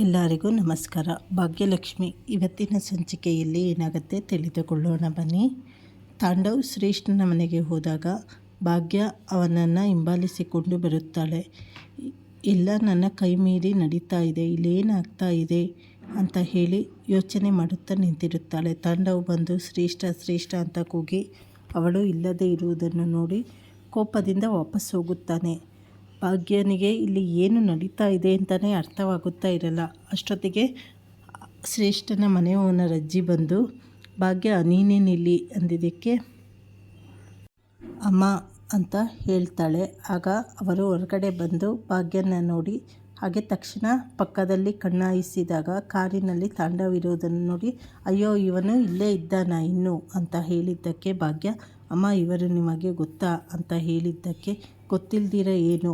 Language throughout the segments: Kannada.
ಎಲ್ಲರಿಗೂ ನಮಸ್ಕಾರ. ಭಾಗ್ಯಲಕ್ಷ್ಮಿ, ಇವತ್ತಿನ ಸಂಚಿಕೆಯಲ್ಲಿ ಏನಾಗುತ್ತೆ ತಿಳಿದುಕೊಳ್ಳೋಣ ಬನ್ನಿ. ತಾಂಡವ್ ಶ್ರೇಷ್ಠನ ಮನೆಗೆ ಹೋದಾಗ ಭಾಗ್ಯ ಅವನನ್ನು ಹಿಂಬಾಲಿಸಿಕೊಂಡು ಬರುತ್ತಾಳೆ. ಎಲ್ಲ ನನ್ನ ಕೈ ಮೀರಿ ನಡೀತಾ ಇದೆ, ಇಲ್ಲೇನಾಗ್ತಾ ಇದೆ ಅಂತ ಹೇಳಿ ಯೋಚನೆ ಮಾಡುತ್ತಾ ನಿಂತಿರುತ್ತಾಳೆ. ತಾಂಡವ್ ಬಂದು, ಶ್ರೇಷ್ಠ ಶ್ರೇಷ್ಠ ಅಂತ ಕೂಗಿ ಅವಳು ಇಲ್ಲದೆ ಇರುವುದನ್ನು ನೋಡಿ ಕೋಪದಿಂದ ವಾಪಸ್ ಹೋಗುತ್ತಾನೆ. ಭಾಗ್ಯನಿಗೆ ಇಲ್ಲಿ ಏನು ನಡೀತಾ ಇದೆ ಅಂತಲೇ ಅರ್ಥವಾಗುತ್ತಾ ಇರಲ್ಲ. ಅಷ್ಟೊತ್ತಿಗೆ ಶ್ರೇಷ್ಠನ ಮನೆ ಓನರ್ ಅಜ್ಜಿ ಬಂದು, ಭಾಗ್ಯ, ನೀನೇ ನಿಲ್ಲಿ ಅಂದಿದ್ದಕ್ಕೆ ಅಮ್ಮ ಅಂತ ಹೇಳ್ತಾಳೆ. ಆಗ ಅವರು ಹೊರಗಡೆ ಬಂದು ಭಾಗ್ಯನ ನೋಡಿ, ಹಾಗೆ ತಕ್ಷಣ ಪಕ್ಕದಲ್ಲಿ ಕಣ್ಣಾಯಿಸಿದಾಗ ಕಾರಿನಲ್ಲಿ ತಾಂಡವಿರುವುದನ್ನು ನೋಡಿ, ಅಯ್ಯೋ, ಇವನು ಇಲ್ಲೇ ಇದ್ದಾನ ಇನ್ನು? ಅಂತ ಹೇಳಿದ್ದಕ್ಕೆ ಭಾಗ್ಯ ಅಮ್ಮ, ಇವರು ನಿಮಗೆ ಗೊತ್ತಾ ಅಂತ ಹೇಳಿದ್ದಕ್ಕೆ ಗೊತ್ತಿಲ್ದಿರ ಏನು?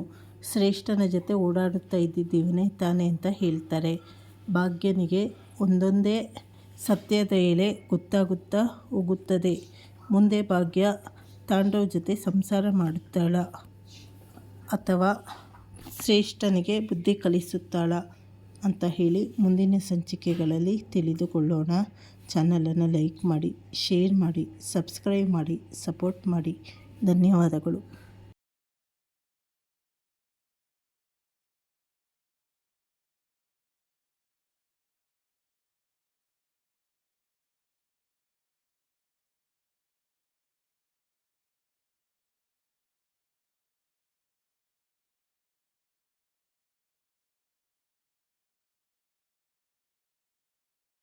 ಶ್ರೇಷ್ಠನ ಜೊತೆ ಓಡಾಡುತ್ತಾ ಇದ್ದಿದ್ದೀವನೇ ತಾನೆ ಅಂತ ಹೇಳ್ತಾರೆ. ಭಾಗ್ಯನಿಗೆ ಒಂದೊಂದೇ ಸತ್ಯದ ಎಲೆ ಗೊತ್ತಾಗುತ್ತಾ ಹೋಗುತ್ತದೆ. ಮುಂದೆ ಭಾಗ್ಯ ತಾಂಡವ್ ಜೊತೆ ಸಂಸಾರ ಮಾಡುತ್ತಾಳ ಅಥವಾ ಶ್ರೇಷ್ಠನಿಗೆ ಬುದ್ಧಿ ಕಲಿಸುತ್ತಾಳ. ಅಂತ ಹೇಳಿ ಮುಂದಿನ ಸಂಚಿಕೆಗಳಲ್ಲಿ ತಿಳಿದುಕೊಳ್ಳೋಣ. ಚಾನಲನ್ನು ಲೈಕ್ ಮಾಡಿ, ಶೇರ್ ಮಾಡಿ, ಸಬ್ಸ್ಕ್ರೈಬ್ ಮಾಡಿ, ಸಪೋರ್ಟ್ ಮಾಡಿ. ಧನ್ಯವಾದಗಳು.